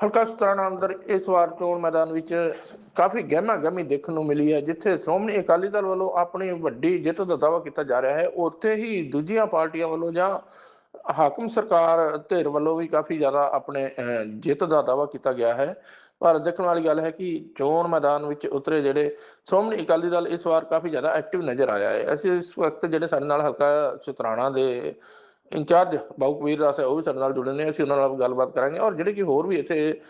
ਹਲਕਾ ਸਤਾਨਾ ਅੰਦਰ ਇਸ ਵਾਰ ਚੋਣ ਮੈਦਾਨ ਵਿੱਚ ਕਾਫੀ ਗਹਿਮਾ ਗਹਿਮੀ ਦੇਖਣ ਨੂੰ ਮਿਲੀ ਹੈ, ਜਿੱਥੇ ਸ਼੍ਰੋਮਣੀ ਅਕਾਲੀ ਦਲ ਵੱਲੋਂ ਆਪਣੀ ਵੱਡੀ ਜਿੱਤ ਦਾ ਦਾਅਵਾ ਕੀਤਾ ਜਾ ਰਿਹਾ ਹੈ। ਉੱਥੇ ਹੀ ਦੂਜੀਆਂ ਪਾਰਟੀਆਂ ਵੱਲੋਂ ਜਾਂ ਹਾਕਮ ਸਰਕਾਰ ਧਿਰ ਵੱਲੋਂ ਵੀ ਕਾਫੀ ਜ਼ਿਆਦਾ ਆਪਣੇ ਜਿੱਤ ਦਾ ਦਾਅਵਾ ਕੀਤਾ ਗਿਆ ਹੈ। ਪਰ ਦੇਖਣ ਵਾਲੀ ਗੱਲ ਹੈ ਕਿ ਚੋਣ ਮੈਦਾਨ ਵਿੱਚ ਉਤਰੇ ਜਿਹੜੇ ਸ਼੍ਰੋਮਣੀ ਅਕਾਲੀ ਦਲ ਇਸ ਵਾਰ ਕਾਫੀ ਜ਼ਿਆਦਾ ਐਕਟਿਵ ਨਜ਼ਰ ਆਇਆ ਹੈ। ਅਸੀਂ ਇਸ ਵਕਤ ਜਿਹੜੇ ਸਾਡੇ ਨਾਲ ਹਲਕਾ ਚਤਰਾਣਾ ਦੇ ਇੰਚਾਰਜ ਬਾਬੂ ਕਬੀਰ ਦਾਸ ਹੈ ਉਹ ਵੀ ਸਾਡੇ ਨਾਲ ਜੁੜੇ ਨੇ ਅਸੀਂ ਉਹਨਾਂ ਨਾਲ ਗੱਲਬਾਤ ਕਰਾਂਗੇ। ਔਰ ਜਿਹੜੇ ਕਿ ਹੋਰ ਵੀ ਇੱਥੇ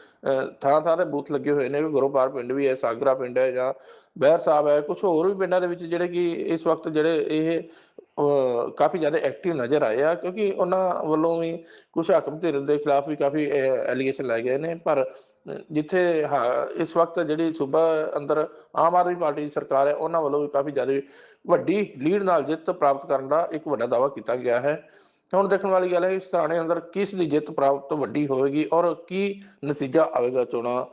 ਥਾਂ ਥਾਂ ਤੇ ਬੂਥ ਲੱਗੇ ਹੋਏ ਨੇ ਗੁਰੂਪਾਰ ਪਿੰਡ ਵੀ ਹੈ ਸਾਗਰਾ ਪਿੰਡ ਹੈ ਜਾਂ ਬਹਿਰ ਸਾਹਿਬ ਹੈ ਕੁਝ ਹੋਰ ਵੀ ਪਿੰਡਾਂ ਦੇ ਵਿੱਚ ਜਿਹੜੇ ਕਿ ਇਸ ਵਕਤ ਜਿਹੜੇ ਇਹ ਕਾਫੀ ਜ਼ਿਆਦਾ ਐਕਟਿਵ ਨਜ਼ਰ ਆਏ ਆ ਕਿਉਂਕਿ ਉਹਨਾਂ ਵੱਲੋਂ ਵੀ ਕੁਝ ਹਾਕਮ ਧਿਰ ਦੇ ਖਿਲਾਫ ਵੀ ਕਾਫੀ ਐਲੀਗੇਸ਼ਨ ਲਾਏ ਗਏ ਨੇ। ਪਰ ਜਿੱਥੇ ਹਾਂ, ਇਸ ਵਕਤ ਜਿਹੜੀ ਸੂਬਾ ਅੰਦਰ ਆਮ ਆਦਮੀ ਪਾਰਟੀ ਦੀ ਸਰਕਾਰ ਹੈ ਉਹਨਾਂ ਵੱਲੋਂ ਵੀ ਕਾਫੀ ਜ਼ਿਆਦਾ ਵੱਡੀ ਲੀਡ ਨਾਲ ਜਿੱਤ ਪ੍ਰਾਪਤ ਕਰਨ ਦਾ ਇੱਕ ਵੱਡਾ ਦਾਅਵਾ ਕੀਤਾ ਗਿਆ ਹੈ। ਹੁਣ ਦੇਖਣ ਵਾਲੀ ਗੱਲ ਹੈ ਇਸ ਸਥਾਨੇ ਅੰਦਰ ਕਿਸ ਦੀ ਜਿੱਤ ਪ੍ਰਾਪਤ ਵੱਡੀ ਹੋਵੇਗੀ ਔਰ ਕੀ ਨਤੀਜਾ ਆਵੇਗਾ ਚੋਣਾਂ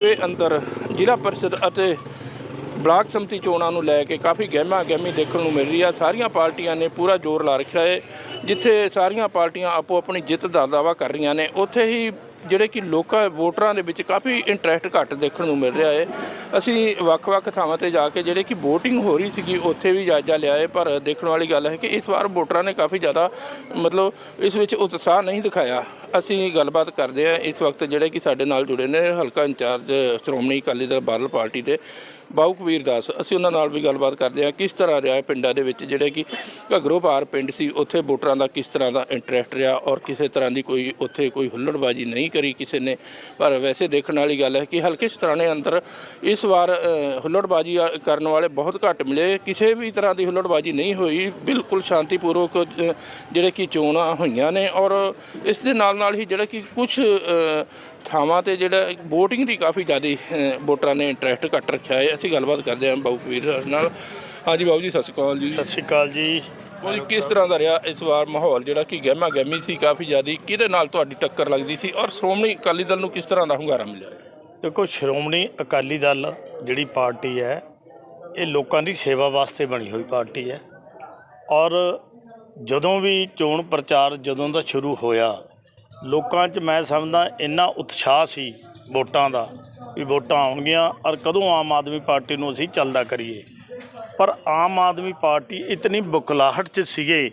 ਦੇ ਅੰਦਰ? ਜ਼ਿਲ੍ਹਾ ਪਰਿਸ਼ਦ ਅਤੇ ਬਲਾਕ ਸੰਮਤੀ ਚੋਣਾਂ ਨੂੰ ਲੈ ਕੇ ਕਾਫੀ ਗਹਿਮਾ ਗਹਿਮੀ ਦੇਖਣ ਨੂੰ ਮਿਲ ਰਹੀ ਆ। ਸਾਰੀਆਂ ਪਾਰਟੀਆਂ ਨੇ ਪੂਰਾ ਜ਼ੋਰ ਲਾ ਰੱਖਿਆ ਹੈ ਜਿੱਥੇ ਸਾਰੀਆਂ ਪਾਰਟੀਆਂ ਆਪੋ ਆਪਣੀ ਜਿੱਤ ਦਾ ਦਾਅਵਾ ਕਰ ਰਹੀਆਂ ਨੇ। ਉੱਥੇ ਹੀ ਜਿਹੜੇ ਕਿ ਲੋਕਾਂ, ਵੋਟਰਾਂ ਦੇ ਵਿੱਚ ਕਾਫੀ ਇੰਟਰਸਟ ਘੱਟ ਦੇਖਣ ਨੂੰ ਮਿਲ ਰਿਹਾ ਹੈ। ਅਸੀਂ ਵੱਖ-ਵੱਖ ਥਾਵਾਂ ਤੇ ਜਾ ਕੇ ਜਿਹੜੇ ਕਿ VOTING ਹੋ ਰਹੀ ਸੀਗੀ, ਉੱਥੇ ਵੀ ਜਾਇਜ਼ਾ ਲਿਆ ਹੈ, ਪਰ ਦੇਖਣ ਵਾਲੀ ਗੱਲ ਹੈ ਕਿ ਇਸ ਵਾਰ ਵੋਟਰਾਂ ਨੇ ਕਾਫੀ ਜ਼ਿਆਦਾ, ਮਤਲਬ ਇਸ ਵਿੱਚ ਉਤਸ਼ਾਹ ਨਹੀਂ ਦਿਖਾਇਆ। ਅਸੀਂ ਗੱਲਬਾਤ ਕਰਦੇ ਹਾਂ ਇਸ ਵਕਤ ਜਿਹੜੇ ਕਿ ਸਾਡੇ ਨਾਲ ਜੁੜੇ ਨੇ, ਹਲਕਾ ਇੰਚਾਰਜ ਸ਼੍ਰੋਮਣੀ ਅਕਾਲੀ ਦਲ ਬਾਦਲ ਪਾਰਟੀ ਦੇ ਬਾਊ ਕਬੀਰ ਦਾਸ। ਅਸੀਂ ਉਹਨਾਂ ਨਾਲ ਵੀ ਗੱਲਬਾਤ ਕਰਦੇ ਹਾਂ ਕਿਸ ਤਰ੍ਹਾਂ ਰਿਹਾ ਹੈ ਪਿੰਡਾਂ ਦੇ ਵਿੱਚ ਜਿਹੜੇ ਕਿ ਘਗਰੋ ਪਾਰ ਪਿੰਡ ਸੀ, ਉੱਥੇ ਵੋਟਰਾਂ ਦਾ ਕਿਸ ਤਰ੍ਹਾਂ ਦਾ ਇੰਟਰਸਟ ਰਿਹਾ ਔਰ ਕਿਸੇ ਤਰ੍ਹਾਂ ਦੀ ਕੋਈ, ਉੱਥੇ ਕੋਈ ਹੁੱਲੜਬਾਜੀ ਨਹੀਂ ਕਰੀ ਕਿਸੇ ਨੇ। ਪਰ ਵੈਸੇ ਦੇਖਣ ਵਾਲੀ ਗੱਲ ਹੈ ਕਿ ਹਲਕੇ ਸਤਰਾਣੇ ਅੰਦਰ ਇਸ ਵਾਰ ਹੁੱਲੜਬਾਜੀ ਕਰਨ ਵਾਲੇ ਬਹੁਤ ਘੱਟ ਮਿਲੇ। ਕਿਸੇ ਵੀ ਤਰ੍ਹਾਂ ਦੀ ਹੁੱਲੜਬਾਜੀ ਨਹੀਂ ਹੋਈ। ਬਿਲਕੁਲ ਸ਼ਾਂਤੀਪੂਰਵਕ ਅ, ਜਿਹੜੇ ਕਿ ਚੋਣਾਂ ਹੋਈਆਂ ਨੇ ਔਰ ਇਸ ਦੇ ਨਾਲ ਨਾਲ ਹੀ ਜਿਹੜਾ ਕਿ ਕੁਝ ਥਾਵਾਂ ਤੇ ਜਿਹੜਾ VOTING ਦੀ ਕਾਫੀ ਜ਼ਿਆਦਾ ਵੋਟਰਾਂ ਨੇ ਇੰਟਰਸਟ ਘੱਟ ਰੱਖਿਆ ਹੈ। ਅਸੀਂ ਗੱਲਬਾਤ ਕਰਦੇ ਹਾਂ ਬਾਬੂ ਕਬੀਰ ਦਾਸ ਨਾਲ। ਹਾਂਜੀ ਬਾਬੂ ਜੀ ਸਤਿ ਸ਼੍ਰੀ ਅਕਾਲ ਜੀ। ਸਤਿ ਸ਼੍ਰੀ ਅਕਾਲ ਜੀ। ਉਹ ਕਿਸ ਤਰ੍ਹਾਂ ਦਾ ਰਿਹਾ ਇਸ ਵਾਰ ਮਾਹੌਲ, ਜਿਹੜਾ ਕਿ ਗਹਿਮਾ ਗਹਿਮੀ ਸੀ, ਕਾਫੀ ਜ਼ਿਆਦੀ, ਕਿਹਦੇ ਨਾਲ ਤੁਹਾਡੀ ਟੱਕਰ ਲੱਗਦੀ ਸੀ ਔਰ ਸ਼੍ਰੋਮਣੀ ਅਕਾਲੀ ਦਲ ਨੂੰ ਕਿਸ ਤਰ੍ਹਾਂ ਦਾ ਹੁੰਗਾਰਾ ਮਿਲਿਆ? ਦੇਖੋ, ਸ਼੍ਰੋਮਣੀ ਅਕਾਲੀ ਦਲ ਜਿਹੜੀ ਪਾਰਟੀ ਹੈ, ਇਹ ਲੋਕਾਂ ਦੀ ਸੇਵਾ ਵਾਸਤੇ ਬਣੀ ਹੋਈ ਪਾਰਟੀ ਹੈ ਔਰ ਜਦੋਂ ਵੀ ਚੋਣ ਪ੍ਰਚਾਰ ਜਦੋਂ ਦਾ ਸ਼ੁਰੂ ਹੋਇਆ, ਲੋਕਾਂ 'ਚ ਮੈਂ ਸਮਝਦਾ ਇੰਨਾ ਉਤਸ਼ਾਹ ਸੀ ਵੋਟਾਂ ਦਾ ਵੀ ਵੋਟਾਂ ਆਉਣਗੀਆਂ ਔਰ ਕਦੋਂ ਆਮ ਆਦਮੀ ਪਾਰਟੀ ਨੂੰ ਅਸੀਂ ਚੱਲਦਾ ਕਰੀਏ। ਪਰ ਆਮ ਆਦਮੀ ਪਾਰਟੀ ਇਤਨੀ ਬੁਕਲਾਹਟ 'ਚ ਸੀਗੇ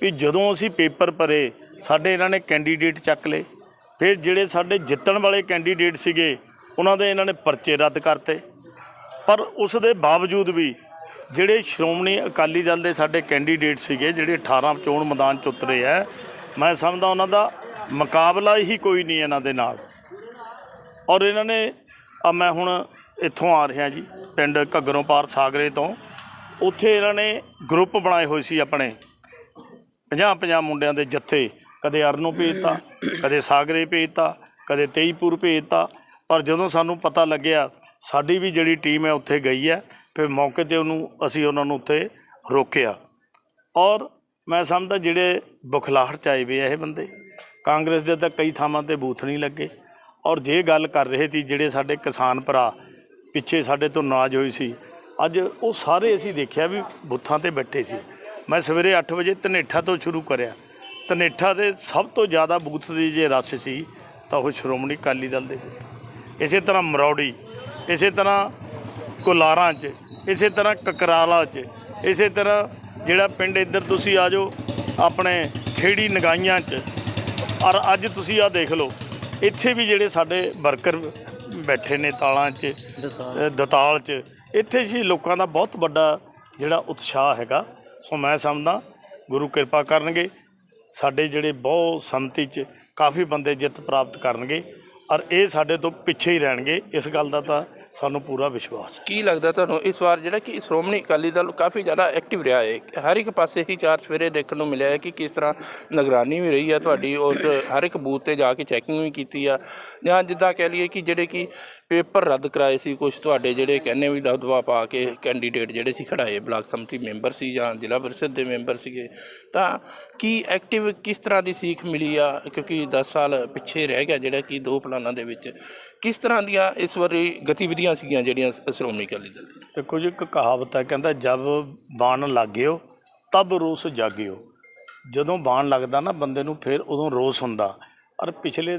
ਵੀ ਜਦੋਂ ਅਸੀਂ ਪੇਪਰ ਭਰੇ, ਸਾਡੇ ਇਹਨਾਂ ਨੇ ਕੈਂਡੀਡੇਟ ਚੱਕ ਲਏ। ਫਿਰ ਜਿਹੜੇ ਸਾਡੇ ਜਿੱਤਣ ਵਾਲੇ ਕੈਂਡੀਡੇਟ ਸੀਗੇ, ਉਹਨਾਂ ਦੇ ਇਹਨਾਂ ਨੇ ਪਰਚੇ ਰੱਦ ਕਰਤੇ। ਪਰ ਉਸ ਦੇ ਬਾਵਜੂਦ ਵੀ ਜਿਹੜੇ ਸ਼੍ਰੋਮਣੀ ਅਕਾਲੀ ਦਲ ਦੇ ਸਾਡੇ ਕੈਂਡੀਡੇਟ ਸੀਗੇ, ਜਿਹੜੇ 18 ਚੋਣ ਮੈਦਾਨ ਚ ਉਤਰੇ ਆ, ਮੈਂ ਸਮਝਦਾ ਉਹਨਾਂ ਦਾ ਮੁਕਾਬਲਾ ਹੀ ਕੋਈ ਨਹੀਂ ਇਹਨਾਂ ਦੇ ਨਾਲ। ਔਰ ਇਹਨਾਂ ਨੇ ਮੈਂ ਹੁਣ ਇੱਥੋਂ ਆ ਰਿਹਾ ਜੀ, ਪਿੰਡ ਘੱਗਰੋਂ ਪਾਰ ਸਾਗਰੇ ਤੋਂ। ਉੱਥੇ ਇਹਨਾਂ ਨੇ ਗਰੁੱਪ ਬਣਾਏ ਹੋਏ ਸੀ ਆਪਣੇ। 50 50 ਮੁੰਡਿਆਂ ਦੇ ਜੱਥੇ। ਕਦੇ ਅਰਨੋ ਭੇਜਤਾ, ਕਦੇ ਸਾਗਰੇ ਭੇਜਤਾ, ਕਦੇ ਤੇਈਪੁਰ ਭੇਜਤਾ। ਪਰ ਜਦੋਂ ਸਾਨੂੰ ਪਤਾ ਲੱਗਿਆ, ਸਾਡੀ ਵੀ ਜਿਹੜੀ ਟੀਮ ਹੈ ਉੱਥੇ ਗਈ ਹੈ, ਫਿਰ ਮੌਕੇ ਤੇ ਉਹਨੂੰ ਅਸੀਂ ਉਹਨਾਂ ਨੂੰ ਉੱਥੇ ਰੋਕਿਆ। ਔਰ ਮੈਂ ਸਮਝਦਾ ਜਿਹੜੇ ਬੁਖਲਾਹਟ ਚ ਆਏ ਵੇ ਇਹ ਬੰਦੇ, ਕਾਂਗਰਸ ਦੇ ਤਾਂ ਕਈ ਥਾਵਾਂ ਤੇ ਬੂਥ ਨਹੀਂ ਲੱਗੇ। ਔਰ ਜੇ ਗੱਲ ਕਰ ਰਹੇ ਸੀ ਜਿਹੜੇ ਸਾਡੇ ਕਿਸਾਨ ਭਰਾ, ਪਿੱਛੇ ਸਾਡੇ ਤੋਂ ਨਾਜ ਹੋਈ ਸੀ ਅੱਜ ਉਹ ਸਾਰੇ ਅਸੀਂ ਦੇਖਿਆ ਵੀ ਬੁੱਥਾਂ ਤੇ ਬੈਠੇ ਸੀ। ਮੈਂ ਸਵੇਰੇ 8 ਵਜੇ ਧਨੇਠਾ ਤੋਂ ਸ਼ੁਰੂ ਕਰਿਆ। ਧਨੇਠਾ ਦੇ ਸਭ ਤੋਂ ਜ਼ਿਆਦਾ ਬੂਥ ਦੀ ਜੇ ਰਸ਼ ਸੀ ਤਾਂ ਉਹ ਸ਼੍ਰੋਮਣੀ ਅਕਾਲੀ ਦਲ ਦੇ ਇਸੇ ਤਰ੍ਹਾਂ ਮਰੌੜੀ ਇਸੇ ਤਰ੍ਹਾਂ ਕੁਲਾਰਾਂ 'ਚ ਇਸੇ ਤਰ੍ਹਾਂ ਕਕਰਾਲਾ 'ਚ ਇਸੇ ਤਰ੍ਹਾਂ ਜਿਹੜਾ ਪਿੰਡ ਇੱਧਰ ਤੁਸੀਂ ਆ ਜਾਓ ਆਪਣੇ ਖੇੜੀ ਨਗਾਈਆਂ 'ਚ। ਔਰ ਅੱਜ ਤੁਸੀਂ ਆ ਦੇਖ ਲਓ ਇੱਥੇ ਵੀ ਜਿਹੜੇ ਸਾਡੇ ਵਰਕਰ ਬੈਠੇ ਨੇ ਤਾਲਾਂ 'ਚ ਦਤਾਲ 'ਚ ਇੱਥੇ ਜੀ ਲੋਕਾਂ ਦਾ ਬਹੁਤ ਵੱਡਾ ਜਿਹੜਾ ਉਤਸ਼ਾਹ ਹੈਗਾ। ਸੋ ਮੈਂ ਸਮਝਦਾ, ਗੁਰੂ ਕਿਰਪਾ ਕਰਨਗੇ। ਸਾਡੇ ਜਿਹੜੇ ਬਹੁ ਸੰਮਤੀ 'ਚ ਕਾਫੀ ਬੰਦੇ ਜਿੱਤ ਪ੍ਰਾਪਤ ਕਰਨਗੇ। ਔਰ ਇਹ ਸਾਡੇ ਤੋਂ ਪਿੱਛੇ ਹੀ ਰਹਿਣਗੇ। ਇਸ ਗੱਲ ਦਾ ਤਾਂ ਸਾਨੂੰ ਪੂਰਾ ਵਿਸ਼ਵਾਸ ਹੈ। ਕੀ ਲੱਗਦਾ ਤੁਹਾਨੂੰ ਇਸ ਵਾਰ ਜਿਹੜਾ ਕਿ ਸ਼੍ਰੋਮਣੀ ਅਕਾਲੀ ਦਲ ਕਾਫੀ ਜ਼ਿਆਦਾ ਐਕਟਿਵ ਰਿਹਾ ਹੈ? ਹਰ ਇੱਕ ਪਾਸੇ ਹੀ ਚਾਰ ਸਵੇਰੇ ਦੇਖਣ ਨੂੰ ਮਿਲਿਆ ਹੈ ਕਿ ਕਿਸ ਤਰ੍ਹਾਂ ਨਿਗਰਾਨੀ ਵੀ ਰਹੀ ਹੈ ਤੁਹਾਡੀ, ਉਸ ਹਰ ਇੱਕ ਬੂਥ ਤੇ ਜਾ ਕੇ ਚੈਕਿੰਗ ਵੀ ਕੀਤੀ ਆ। ਜਾਂ ਜਿੱਦਾਂ ਕਹਿ ਲਈਏ ਕਿ ਜਿਹੜੇ ਕਿ ਪੇਪਰ ਰੱਦ ਕਰਾਏ ਸੀ ਕੁਝ ਤੁਹਾਡੇ ਜਿਹੜੇ ਕਹਿੰਦੇ ਵੀ ਦਬਦਬਾ ਪਾ ਕੇ ਕੈਂਡੀਡੇਟ ਜਿਹੜੇ ਸੀ ਖੜਾਏ ਬਲਾਕ ਸਮਿਤੀ ਮੈਂਬਰ ਸੀ ਜਾਂ ਜ਼ਿਲ੍ਹਾ ਪਰਿਸ਼ਦ ਦੇ ਮੈਂਬਰ ਸੀਗੇ, ਤਾਂ ਕੀ ਐਕਟਿਵ ਕਿਸ ਤਰ੍ਹਾਂ ਦੀ ਸੀਖ ਮਿਲੀ ਆ? ਕਿਉਂਕਿ 10 ਸਾਲ ਪਿੱਛੇ ਰਹਿ ਗਿਆ ਜਿਹੜਾ ਕਿ ਦੋ ਪਲਾਨਾਂ ਦੇ ਵਿੱਚ। ਕਿਸ ਤਰ੍ਹਾਂ ਦੀਆਂ ਇਸ ਵਾਰੀ ਗਤੀਵਿਧੀਆਂ ਸੀਗੀਆਂ ਜਿਹੜੀਆਂ ਸ਼੍ਰੋਮਣੀ ਅਕਾਲੀ ਦਲ ਦੀਆਂ। ਦੇਖੋ ਜੀ ਇੱਕ ਕਹਾਵਤ ਹੈ, ਕਹਿੰਦਾ ਜਦ ਬਾਣ ਲੱਗਿਓ, ਤਬ ਰੋਸ ਜਾਗਿਓ। ਜਦੋਂ ਬਾਣ ਲੱਗਦਾ ਨਾ ਬੰਦੇ ਨੂੰ, ਫਿਰ ਉਦੋਂ ਰੋਸ ਹੁੰਦਾ। ਔਰ ਪਿਛਲੇ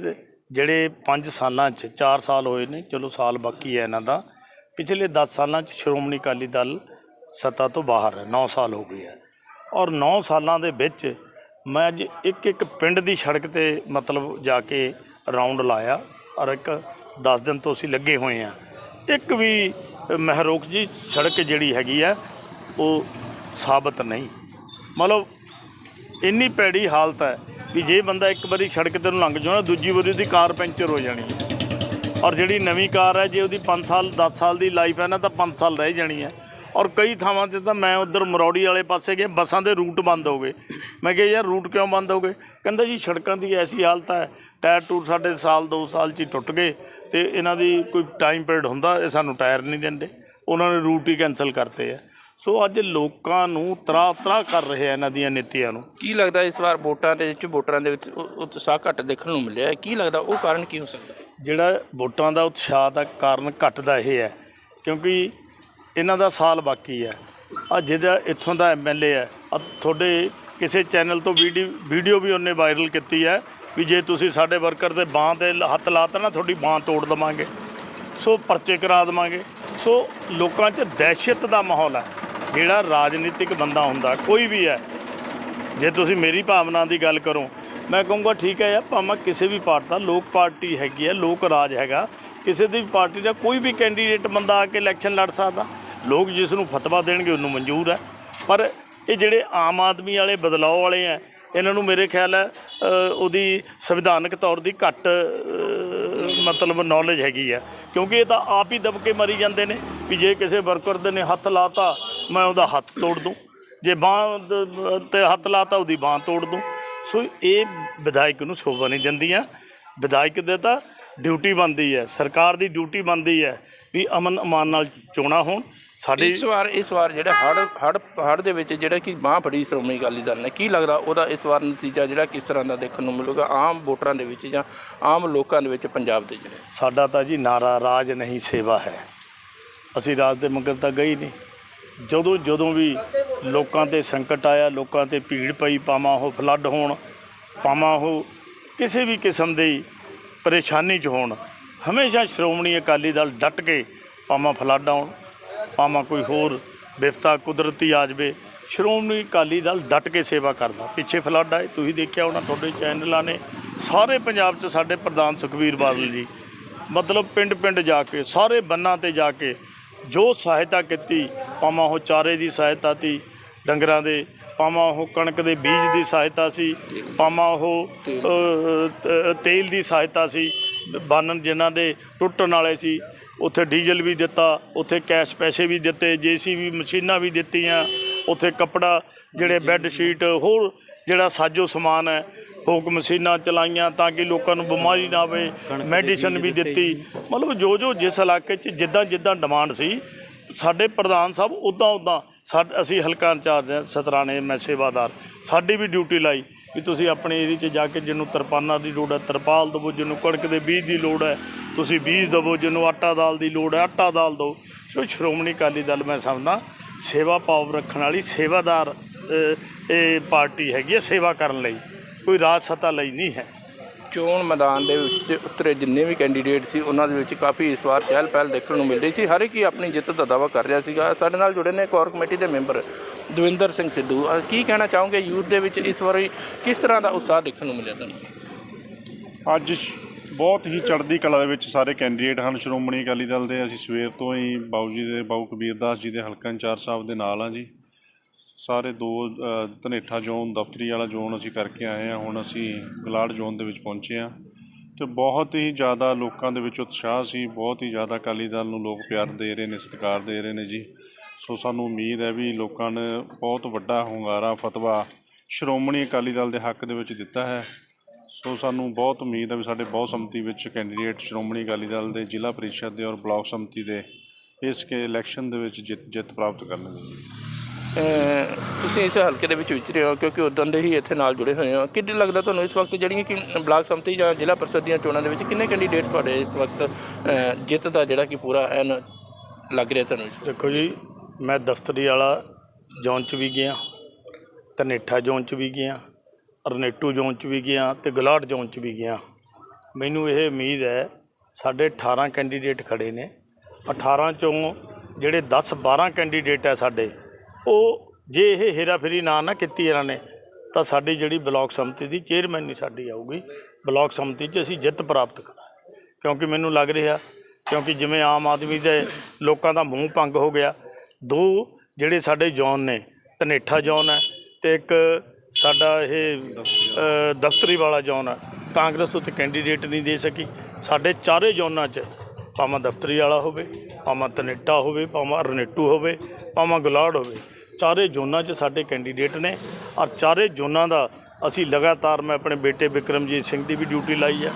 ਜਿਹੜੇ 5 ਸਾਲਾਂ 'ਚ 4 ਸਾਲ ਹੋਏ ਨੇ, ਚਲੋ ਸਾਲ ਬਾਕੀ ਹੈ ਇਹਨਾਂ ਦਾ, ਪਿਛਲੇ 10 ਸਾਲਾਂ 'ਚ ਸ਼੍ਰੋਮਣੀ ਅਕਾਲੀ ਦਲ ਸੱਤਾ ਤੋਂ ਬਾਹਰ ਹੈ 9 ਸਾਲ ਹੋ ਗਏ ਹੈ। ਔਰ 9 ਸਾਲਾਂ ਦੇ ਵਿੱਚ ਮੈਂ ਅੱਜ ਇੱਕ ਇੱਕ ਪਿੰਡ ਦੀ ਸੜਕ ਤੇ ਮਤਲਬ ਜਾ ਕੇ ਰਾਉਂਡ ਲਾਇਆ, ਔਰ ਇੱਕ 10 ਦਿਨ ਤੋਂ ਅਸੀਂ ਲੱਗੇ ਹੋਏ ਆ ਇੱਕ ਵੀ ਮਹਿਰੋਕ ਜੀ ਸੜਕ ਜਿਹੜੀ ਹੈਗੀ ਆ, ਉਹ ਸਾਬਤ ਨਹੀਂ। ਮਤਲਬ ਇੰਨੀ ਪੈੜੀ ਹਾਲਤ ਹੈ ਵੀ ਜੇ ਬੰਦਾ ਇੱਕ ਵਾਰੀ ਸੜਕ ਤੇ ਨੂੰ ਲੰਘ ਜਾਣਾ ਦੂਜੀ ਵਾਰੀ ਉਹਦੀ ਕਾਰ ਪੈਂਚਰ ਹੋ ਜਾਣੀ ਹੈ। ਔਰ ਜਿਹੜੀ ਨਵੀਂ ਕਾਰ ਹੈ, ਜੇ ਉਹਦੀ 5 ਸਾਲ 10 ਸਾਲ ਦੀ ਲਾਈਫ ਹੈ ਨਾ, ਤਾਂ 5 ਸਾਲ ਰਹਿ ਜਾਣੀ ਹੈ। ਔਰ ਕਈ ਥਾਵਾਂ ਤੇ ਤਾਂ ਮੈਂ ਉਧਰ ਮਰੌੜੀ ਵਾਲੇ ਪਾਸੇ ਗਿਆ ਬੱਸਾਂ ਦੇ ਰੂਟ ਬੰਦ ਹੋ ਗਏ। ਮੈਂ ਕਿਹਾ ਯਾਰ ਰੂਟ ਕਿਉਂ ਬੰਦ ਹੋ ਗਏ? ਕਹਿੰਦਾ ਜੀ ਸੜਕਾਂ ਦੀ ਐਸੀ ਹਾਲਤ ਹੈ ਟਾਇਰ ਟੂਰ ਸਾਡੇ ਸਾਲ 2 ਸਾਲ ਚ ਹੀ ਟੁੱਟ ਗਏ ਤੇ ਇਹਨਾਂ ਦੀ ਕੋਈ ਟਾਈਮ ਪੀਰੀਅਡ ਹੁੰਦਾ ਇਹ ਸਾਨੂੰ ਟਾਇਰ ਨਹੀਂ ਦਿੰਦੇ। ਉਹਨਾਂ ਨੇ ਰੂਟ ਹੀ ਕੈਨਸਲ ਕਰਤੇ ਆ। ਸੋ ਅੱਜ ਲੋਕਾਂ ਨੂੰ ਤਰਾ ਤਰਾ ਕਰ ਰਹੇ ਆ ਇਹਨਾਂ ਦੀਆਂ ਨੀਤੀਆਂ ਨੂੰ। ਕੀ ਲੱਗਦਾ ਇਸ ਵਾਰ ਵੋਟਾਂ ਦੇ ਵਿੱਚ ਵੋਟਰਾਂ ਦੇ ਵਿੱਚ ਉ- ਉਤਸ਼ਾਹ ਘੱਟ ਦੇਖਣ ਨੂੰ ਮਿਲਿਆ ਹੈ? ਕੀ ਲੱਗਦਾ ਉਹ ਕਾਰਨ ਕੀ ਹੋ ਸਕਦਾ ਹੈ? ਜਿਹੜਾ ਵੋਟਾਂ ਦਾ ਉਤਸ਼ਾਹ ਦਾ ਕਾਰਨ ਘਟਦਾ ਇਹ ਹੈ ਕਿਉਂਕਿ ਇਹਨਾਂ ਦਾ ਸਾਲ ਬਾਕੀ ਹੈ। ਆ ਜਿਹਦਾ ਇੱਥੋਂ ਦਾ ਐਮਐਲਏ ਹੈ। ਆ ਤੁਹਾਡੇ ਕਿਸੇ ਚੈਨਲ ਤੋਂ ਵੀਡੀਓ ਵੀਡੀਓ ਵੀ ਉਹਨੇ ਵਾਇਰਲ ਕੀਤੀ ਹੈ ਵੀ ਜੇ ਤੁਸੀਂ ਸਾਡੇ ਵਰਕਰ ਦੇ ਬਾਹ ਤੇ ਲ- ਹੱਥ ਲਾਤਾ ਨਾ, ਤੁਹਾਡੀ ਬਾਹ ਤੋੜ ਦਵਾਂਗੇ। ਸੋ ਪਰਚੇ ਕਰਾ ਦਵਾਂਗੇ। ਸੋ ਲੋਕਾਂ 'ਚ ਦਹਿਸ਼ਤ ਦਾ ਮਾਹੌਲ ਹੈ। ਜਿਹੜਾ ਰਾਜਨੀਤਿਕ ਬੰਦਾ ਹੁੰਦਾ, ਕੋਈ ਵੀ ਹੈ। ਜੇ ਤੁਸੀਂ ਮੇਰੀ ਭਾਵਨਾ ਦੀ ਗੱਲ ਕਰੋ, ਮੈਂ ਕਹੂੰਗਾ, ਠੀਕ ਹੈ ਯਾਰ, ਭਾਵੇਂ ਕਿਸੇ ਵੀ ਪਾਰਟੀ ਦਾ, ਲੋਕ ਪਾਰਟੀ ਹੈਗੀ ਹੈ, ਲੋਕ ਰਾਜ ਹੈਗਾ। ਕਿਸੇ ਦੀ ਪਾਰਟੀ ਦਾ ਕੋਈ ਵੀ ਕੈਂਡੀਡੇਟ ਬੰਦਾ ਆ ਕੇ ਇਲੈਕਸ਼ਨ ਲੜ ਸਕਦਾ। ਲੋਕ ਜਿਸ ਨੂੰ ਫਤਵਾ ਦੇਣਗੇ ਉਹਨੂੰ ਮਨਜ਼ੂਰ ਹੈ। ਪਰ ਇਹ ਜਿਹੜੇ ਆਮ ਆਦਮੀ ਵਾਲੇ ਬਦਲਾਅ ਵਾਲੇ ਆ ਇਹਨਾਂ ਨੂੰ ਮੇਰੇ ਖਿਆਲ ਹੈ ਉਹਦੀ ਸੰਵਿਧਾਨਕ ਤੌਰ ਦੀ ਘੱਟ ਮਤਲਬ ਨੌਲੇਜ ਹੈਗੀ ਆ ਕਿਉਂਕਿ ਇਹ ਤਾਂ ਆਪ ਹੀ ਦਬਕੇ ਮਰੀ ਜਾਂਦੇ ਨੇ ਵੀ ਜੇ ਕਿਸੇ ਵਰਕਰ ਦੇ ਨੇ ਹੱਥ ਲਾਤਾ, ਮੈਂ ਉਹਦਾ ਹੱਥ ਤੋੜ ਦੂੰ। ਜੇ ਬਾਂਹ ਦ- ਤੇ ਹੱਥ ਲਾਤਾ, ਉਹਦੀ ਬਾਂਹ ਤੋੜ ਦੂੰ। ਸੋ ਇਹ ਵਿਧਾਇਕ ਨੂੰ ਸ਼ੋਭਾ ਨਹੀਂ ਦਿੰਦੀਆਂ। ਵਿਧਾਇਕ ਦੇ ਤਾਂ ਡਿਊਟੀ ਬਣਦੀ ਹੈ, ਸਰਕਾਰ ਦੀ ਡਿਊਟੀ ਬਣਦੀ ਹੈ ਵੀ ਅਮਨ ਅਮਾਨ ਨਾਲ ਚੋਣਾਂ ਹੋਣ। ਸਾਡੀ ਇਸ ਵਾਰ ਇਸ ਵਾਰ ਜਿਹੜਾ ਹੜ ਹੜ ਹੜ ਦੇ ਵਿੱਚ ਜਿਹੜਾ ਕਿ ਬਾਹ ਫੜੀ ਸ਼੍ਰੋਮਣੀ ਅਕਾਲੀ ਦਲ ਨੇ ਕੀ ਲੱਗਦਾ ਉਹਦਾ ਇਸ ਵਾਰ ਨਤੀਜਾ ਜਿਹੜਾ ਕਿਸ ਤਰ੍ਹਾਂ ਦਾ ਦੇਖਣ ਨੂੰ ਮਿਲੂਗਾ ਆਮ ਵੋਟਰਾਂ ਦੇ ਵਿੱਚ ਜਾਂ ਆਮ ਲੋਕਾਂ ਦੇ ਵਿੱਚ ਪੰਜਾਬ ਦੇ ਜਿਹੜੇ? ਸਾਡਾ ਤਾਂ ਜੀ ਨਾਰਾ ਰਾਜ ਨਹੀਂ ਸੇਵਾ ਹੈ। ਅਸੀਂ ਰਾਜ ਦੇ ਮਗਰ ਤਾਂ ਗਏ ਨਹੀਂ। ਜਦੋਂ ਜਦੋਂ ਵੀ ਲੋਕਾਂ ਤੇ ਸੰਕਟ ਆਇਆ ਲੋਕਾਂ ਤੇ ਭੀੜ ਪਈ ਪਾਵਾਂ ਉਹ ਫਲੱਡ ਹੋਣ ਪਾਵਾਂ ਉਹ ਕਿਸੇ ਵੀ ਕਿਸਮ ਦੀ ਪਰੇਸ਼ਾਨੀ 'ਚ ਹੋਣ ਹਮੇਸ਼ਾ ਸ਼੍ਰੋਮਣੀ ਅਕਾਲੀ ਦਲ ਡਟ ਕੇ ਪਾਵਾਂ ਫਲੱਡ ਆਉਣ। ਪਾਵਾਂ ਕੋਈ ਹੋਰ ਵਿਫਤਾ ਕੁਦਰਤੀ ਆ ਜਾਵੇ। ਸ਼੍ਰੋਮਣੀ ਅਕਾਲੀ ਦਲ ਡਟ ਕੇ ਸੇਵਾ ਕਰਦਾ। ਪਿੱਛੇ ਫਲੱਡ ਆਏ, ਤੁਸੀਂ ਦੇਖਿਆ ਹੋਣਾ ਤੁਹਾਡੇ ਚੈਨਲਾਂ ਨੇ। ਸਾਰੇ ਪੰਜਾਬ 'ਚ ਸਾਡੇ ਪ੍ਰਧਾਨ ਸੁਖਬੀਰ ਬਾਦਲ ਜੀ। ਮਤਲਬ ਪਿੰਡ ਪਿੰਡ ਜਾ ਕੇ, ਸਾਰੇ ਬੰਨਾਂ ਤੇ ਜਾ ਕੇ ਜੋ ਸਹਾਇਤਾ ਕੀਤੀ, ਭਾਵੇਂ ਉਹ ਚਾਰੇ ਦੀ ਸਹਾਇਤਾ ਤੀ, ਡੰਗਰਾਂ ਦੇ, ਭਾਵੇਂ ਉਹ ਕਣਕ ਦੇ ਬੀਜ ਦੀ ਸਹਾਇਤਾ ਸੀ, ਭਾਵੇਂ ਉਹ ਤੇਲ ਦੀ ਸਹਾਇਤਾ ਸੀ ਬਾਨਨ ਜਿਨ੍ਹਾਂ ਦੇ ਟੁੱਟਣ ਵਾਲੇ ਸੀ। ਉੱਥੇ ਡੀਜ਼ਲ ਵੀ ਦਿੱਤਾ ਉੱਥੇ ਕੈਸ਼ ਪੈਸੇ ਵੀ ਦਿੱਤੇ ਜੀਸੀਬੀ ਮਸ਼ੀਨਾਂ ਵੀ ਦਿੱਤੀਆਂ ਉੱਥੇ ਕੱਪੜਾ ਜਿਹੜੇ ਬੈੱਡ ਸ਼ੀਟ ਹੋਰ ਜਿਹੜਾ ਸਾਜੋ ਸਮਾਨ ਹੈ ਫੋਕ ਮਸ਼ੀਨਾਂ ਚਲਾਈਆਂ ਤਾਂ ਕਿ ਲੋਕਾਂ ਨੂੰ ਬਿਮਾਰੀ ਨਾ ਆਵੇ ਮੈਡੀਸਨ ਵੀ ਦਿੱਤੀ ਮਤਲਬ ਜੋ ਜੋ ਜਿਸ ਇਲਾਕੇ 'ਚ ਜਿੱਦਾਂ ਜਿੱਦਾਂ ਡਿਮਾਂਡ ਸੀ ਸਾਡੇ ਪ੍ਰਧਾਨ ਸਾਹਿਬ ਉਦਾਂ ਉਦਾਂ ਅਸੀਂ ਹਲਕਾ ਇੰਚਾਰਜ ਹਾਂ ਸਤਰਾਣੇ ਮੈਂ ਸੇਵਾਦਾਰ ਸਾਡੀ ਵੀ ਡਿਊਟੀ ਲਾਈ ਵੀ ਤੁਸੀਂ ਆਪਣੇ ਏਰੀਏ 'ਚ ਜਾ ਕੇ ਜਿਹਨੂੰ ਤਰਪਾਨਾਂ ਦੀ ਲੋੜ ਹੈ ਤਰਪਾਲ ਦੇਵੋ ਜਿਹਨੂੰ ਕਣਕ ਦੇ ਬੀਜ ਦੀ ਲੋੜ ਹੈ ਤੁਸੀਂ ਬੀਜ ਦੇਵੋ ਜਿਹਨੂੰ ਆਟਾ ਦਾਲ ਦੀ ਲੋੜ ਹੈ ਆਟਾ ਦਾਲ ਦਿਓ। ਸੋ ਸ਼੍ਰੋਮਣੀ ਅਕਾਲੀ ਦਲ ਮੈਂ ਸਮਝਦਾ ਸੇਵਾ ਭਾਵ ਰੱਖਣ ਵਾਲੀ ਸੇਵਾਦਾਰ ਇਹ ਪਾਰਟੀ ਹੈਗੀ ਹੈ ਸੇਵਾ ਕਰਨ ਲਈ। ਕੋਈ ਰਾਜ ਸੱਤਾ ਲਈ ਨਹੀਂ ਹੈ। ਚੋਣ ਮੈਦਾਨ ਦੇ ਵਿੱਚ ਉਤਰੇ ਜਿੰਨੇ ਵੀ ਕੈਂਡੀਡੇਟ ਸੀ ਉਹਨਾਂ ਦੇ ਵਿੱਚ ਕਾਫੀ ਇਸ ਵਾਰ ਚਹਿਲ ਪਹਿਲ ਦੇਖਣ ਨੂੰ ਮਿਲ ਰਹੀ ਸੀ। ਹਰ ਇੱਕ ਹੀ ਆਪਣੀ ਜਿੱਤ ਦਾ ਦਾਅਵਾ ਕਰ ਰਿਹਾ ਸੀਗਾ। ਸਾਡੇ ਨਾਲ ਜੁੜੇ ਨੇ ਕੋਰ ਕਮੇਟੀ ਦੇ ਮੈਂਬਰ ਦਵਿੰਦਰ ਸਿੰਘ ਸਿੱਧੂ। ਕੀ ਕਹਿਣਾ ਚਾਹੋਗੇ? ਯੂਥ ਦੇ ਵਿੱਚ ਇਸ ਵਾਰੀ ਕਿਸ ਤਰ੍ਹਾਂ ਦਾ ਉਤਸ਼ਾਹ ਦੇਖਣ ਨੂੰ ਮਿਲਿਆ ਤੁਹਾਨੂੰ? ਅੱਜ ਬਹੁਤ ਹੀ ਚੜ੍ਹਦੀ ਕਲਾ ਦੇ ਵਿੱਚ ਸਾਰੇ ਕੈਂਡੀਡੇਟ ਹਨ। ਸ਼੍ਰੋਮਣੀ ਅਕਾਲੀ ਦਲ ਦੇ ਅਸੀਂ ਸਵੇਰ ਤੋਂ ਹੀ ਬਾਊ ਜੀ ਦੇ, ਬਾਊ ਕਬੀਰ ਦਾਸ ਜੀ ਦੇ, ਹਲਕਾ ਇੰਚਾਰਜ ਸਾਹਿਬ ਦੇ ਨਾਲ ਆ ਜੀ। ਸਾਰੇ ਦੋ ਧਨੇਠਾ ਜ਼ੋਨ, ਦਫ਼ਤਰੀ ਵਾਲਾ ਜ਼ੋਨ ਅਸੀਂ ਕਰਕੇ ਆਏ ਹਾਂ। ਹੁਣ ਅਸੀਂ ਗਲਾੜ ਜ਼ੋਨ ਦੇ ਵਿੱਚ ਪਹੁੰਚੇ ਹਾਂ। ਤੇ ਬਹੁਤ ਹੀ ਜ਼ਿਆਦਾ ਲੋਕਾਂ ਦੇ ਵਿੱਚ ਉਤਸ਼ਾਹ ਸੀ। ਬਹੁਤ ਹੀ ਜ਼ਿਆਦਾ ਅਕਾਲੀ ਦਲ ਨੂੰ ਲੋਕ ਪਿਆਰ ਦੇ ਰਹੇ ਨੇ, ਸਤਿਕਾਰ ਦੇ ਰਹੇ ਨੇ ਜੀ। ਸੋ ਸਾਨੂੰ ਉਮੀਦ ਹੈ ਵੀ ਲੋਕਾਂ ਨੇ ਬਹੁਤ ਵੱਡਾ ਹੁੰਗਾਰਾ, ਫਤਵਾ ਸ਼੍ਰੋਮਣੀ ਅਕਾਲੀ ਦਲ ਦੇ ਹੱਕ ਦੇ ਵਿੱਚ ਦਿੱਤਾ ਹੈ। ਸੋ ਸਾਨੂੰ ਬਹੁਤ ਉਮੀਦ ਹੈ ਵੀ ਸਾਡੇ ਬਹੁਤ ਸੰਮਤੀ ਵਿੱਚ ਕੈਂਡੀਡੇਟ ਸ਼੍ਰੋਮਣੀ ਅਕਾਲੀ ਦਲ ਦੇ ਜ਼ਿਲ੍ਹਾ ਪ੍ਰੀਸ਼ਦ ਦੇ ਔਰ ਬਲਾਕ ਸੰਮਤੀ ਦੇ ਇਸ ਕੇ ਇਲੈਕਸ਼ਨ ਦੇ ਵਿੱਚ ਜਿੱਤ ਜਿੱਤ ਪ੍ਰਾਪਤ ਕਰਨਗੇ ਅਹ ਤੁਸੀਂ ਇਸ ਹਲਕੇ ਦੇ ਵਿੱਚ ਵਿਚਰੇ ਹੋ ਕਿਉਂਕਿ ਉਦੋਂ ਦੇ ਹੀ ਇੱਥੇ ਨਾਲ ਜੁੜੇ ਹੋਏ ਹੋ। ਕਿੰਨੀ ਲੱਗਦਾ ਤੁਹਾਨੂੰ ਇਸ ਵਕਤ ਜਿਹੜੀਆਂ ਕਿ ਬਲਾਕ ਸੰਮਤੀ ਜਾਂ ਜ਼ਿਲ੍ਹਾ ਪਰਿਸ਼ਦ ਦੀਆਂ ਚੋਣਾਂ ਦੇ ਵਿੱਚ ਕਿੰਨੇ ਕੈਂਡੀਡੇਟ ਤੁਹਾਡੇ ਇਸ ਵਕਤ ਅਹ ਜਿੱਤ ਦਾ ਜਿਹੜਾ ਕਿ ਪੂਰਾ ਐਨ ਲੱਗ ਰਿਹਾ ਤੁਹਾਨੂੰ ਇਸ ਦੇਖੋ ਜੀ ਮੈਂ ਦਫ਼ਤਰੀ ਵਾਲਾ ਜ਼ੋਨ 'ਚ ਵੀ ਗਿਆ ਧਨੇਠਾ ਜ਼ੋਨ 'ਚ ਵੀ ਗਿਆ ਰਨੇਟੂ ਜ਼ੋਨ 'ਚ ਵੀ ਗਿਆ ਤੇ ਗਲਾਟ ਜ਼ੋਨ 'ਚ ਵੀ ਗਿਆ। ਮੈਨੂੰ ਇਹ ਉਮੀਦ ਹੈ ਸਾਡੇ 18 ਕੈਂਡੀਡੇਟ ਖੜੇ ਨੇ। 18 ਚੋਂ ਜਿਹੜੇ 10 12 ਕੈਂਡੀਡੇਟ ਹੈ ਸਾਡੇ, ਉਹ ਜੇ ਇਹ ਹੇਰਾਫੇਰੀ ਨਾ ਨਾ ਕੀਤੀ ਇਹਨਾਂ ਨੇ, ਤਾਂ ਸਾਡੀ ਜਿਹੜੀ ਬਲਾਕ ਸਮਿਤੀ ਦੀ ਚੇਅਰਮੈਨ ਨਹੀਂ ਸਾਡੀ ਆਊਗੀ। ਬਲਾਕ ਸਮਿਤੀ 'ਚ ਅਸੀਂ ਜਿੱਤ ਪ੍ਰਾਪਤ ਕਰਾਂਗੇ। ਕਿਉਂਕਿ ਮੈਨੂੰ ਲੱਗ ਰਿਹਾ, ਕਿਉਂਕਿ ਜਿਵੇਂ ਆਮ ਆਦਮੀ ਦੇ ਲੋਕਾਂ ਦਾ ਮੂੰਹ ਭੰਗ ਹੋ ਗਿਆ, ਦੋ ਜਿਹੜੇ ਸਾਡੇ ਜੌਨ ਨੇ, ਧਨੇਠਾ ਜੌਨ ਹੈ ਤੇ ਇੱਕ ਸਾਡਾ ਇਹ ਅ, ਦਫ਼ਤਰੀ ਵਾਲਾ ਜ਼ੋਨ ਆ ਕਾਂਗਰਸ ਉੱਥੇ ਕੈਂਡੀਡੇਟ ਨਹੀਂ ਦੇ ਸਕੀ। ਸਾਡੇ ਚਾਰੇ ਜ਼ੋਨਾਂ 'ਚ ਭਾਵੇਂ ਦਫ਼ਤਰੀ ਵਾਲਾ ਹੋਵੇ ਭਾਵੇਂ ਤਨੇਟਾ ਹੋਵੇ ਭਾਵੇਂ ਰਨੇਟੂ ਹੋਵੇ ਭਾਵੇਂ ਗੁਲਾੜ ਹੋਵੇ। ਚਾਰੇ ਜ਼ੋਨਾਂ 'ਚ ਸਾਡੇ ਕੈਂਡੀਡੇਟ ਨੇ ਔਰ ਚਾਰੇ ਜ਼ੋਨਾਂ ਦਾ ਅਸੀਂ ਲਗਾਤਾਰ ਮੈਂ ਆਪਣੇ ਬੇਟੇ ਵਿਕਰਮਜੀਤ ਸਿੰਘ ਦੀ ਵੀ ਡਿਊਟੀ ਲਾਈ ਹੈ।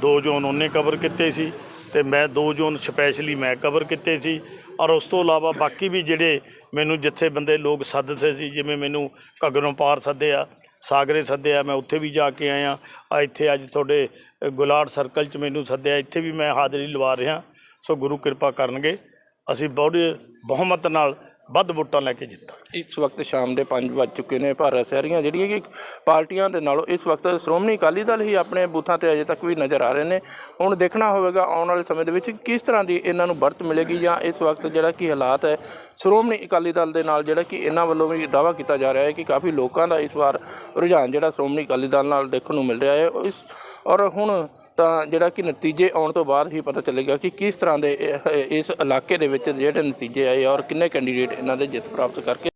ਦੋ ਜ਼ੋਨ ਉਹਨੇ ਕਵਰ ਕੀਤੇ ਸੀ ਤੇ ਮੈਂ ਦੋ ਜ਼ੋਨ ਸਪੈਸ਼ਲੀ ਮੈਂ ਕਵਰ ਕੀਤੇ ਸੀ। ਔਰ ਉਸ ਤੋਂ ਇਲਾਵਾ ਬਾਕੀ ਵੀ ਜਿਹੜੇ ਮੈਨੂੰ ਜਿੱਥੇ ਬੰਦੇ ਲੋਕ ਸੱਦਦੇ ਸੀ ਜਿਵੇਂ ਮੈਨੂੰ ਘੱਗਰੋਂ ਪਾਰ ਸੱਦਿਆ ਸਾਗਰੇ ਸੱਦਿਆ ਮੈਂ ਉੱਥੇ ਵੀ ਜਾ ਕੇ ਆਇਆ। ਆ ਇੱਥੇ ਅੱਜ ਤੁਹਾਡੇ ਅ, ਗੁਲਾੜ ਸਰਕਲ 'ਚ ਮੈਨੂੰ ਸੱਦਿਆ। ਇੱਥੇ ਵੀ ਮੈਂ ਹਾਜ਼ਰੀ ਲਵਾ ਰਿਹਾ। ਸੋ ਗੁਰੂ ਕਿਰਪਾ ਕਰਨਗੇ। ਅਸੀਂ ਬਹੁਤ ਬਹੁਮਤ ਨਾਲ ਵੱਧ ਵੋਟਾਂ ਲੈ ਕੇ ਜਿੱਤਾਂ ਇਸ ਵਕਤ ਸ਼ਾਮ ਦੇ 5 ਵੱਜ ਚੁੱਕੇ ਨੇ ਭਾਰਤ ਸ਼ਹਿਰੀਆਂ ਜਿਹੜੀਆਂ ਕਿ ਪਾਰਟੀਆਂ ਦੇ ਨਾਲੋਂ ਇਸ ਵਕਤ ਸ਼੍ਰੋਮਣੀ ਅਕਾਲੀ ਦਲ ਹੀ ਆਪਣੇ ਬੂਥਾਂ ਤੇ ਅਜੇ ਤੱਕ ਵੀ ਨਜ਼ਰ ਆ ਰਹੇ ਨੇ। ਹੁਣ ਦੇਖਣਾ ਹੋਵੇਗਾ ਆਉਣ ਵਾਲੇ ਸਮੇਂ ਦੇ ਵਿੱਚ ਕਿਸ ਤਰ੍ਹਾਂ ਦੀ ਇਹਨਾਂ ਨੂੰ ਵਰਤ ਮਿਲੇਗੀ ਜਾਂ ਇਸ ਵਕਤ ਜਿਹੜਾ ਕਿ ਹਾਲਾਤ ਹੈ, ਸ਼੍ਰੋਮਣੀ ਅਕਾਲੀ ਦਲ ਦੇ ਨਾਲ ਜਿਹੜਾ ਕਿ ਇਹਨਾਂ ਵੱਲੋਂ ਵੀ ਦਾਵਾ ਕੀਤਾ ਜਾ ਰਿਹਾ ਹੈ ਕਿ ਕਾਫੀ ਲੋਕਾਂ ਦਾ ਇਸ ਵਾਰ ਰੁਝਾਨ ਜਿਹੜਾ ਸ਼੍ਰੋਮਣੀ ਅਕਾਲੀ ਦਲ ਨਾਲ ਦੇਖਣ ਨੂੰ ਮਿਲ ਰਿਹਾ ਹੈ। ਇਸ ਔਰ ਹੁਣ ਤਾਂ ਜਿਹੜਾ ਕਿ ਨਤੀਜੇ ਆਉਣ ਤੋਂ ਬਾਅਦ ਹੀ ਪਤਾ ਚੱਲੇਗਾ ਕਿ ਕਿਸ ਤਰ੍ਹਾਂ ਦੇ ਇਸ ਇਲਾਕੇ ਦੇ ਵਿੱਚ ਜਿਹੜੇ ਨਤੀਜੇ ਆਏ ਔਰ ਕਿੰਨੇ ਕੈਂਡੀਡੇਟ ਇਹਨਾਂ ਦੇ ਜਿੱਤ ਪ੍ਰਾਪਤ ਕਰਕੇ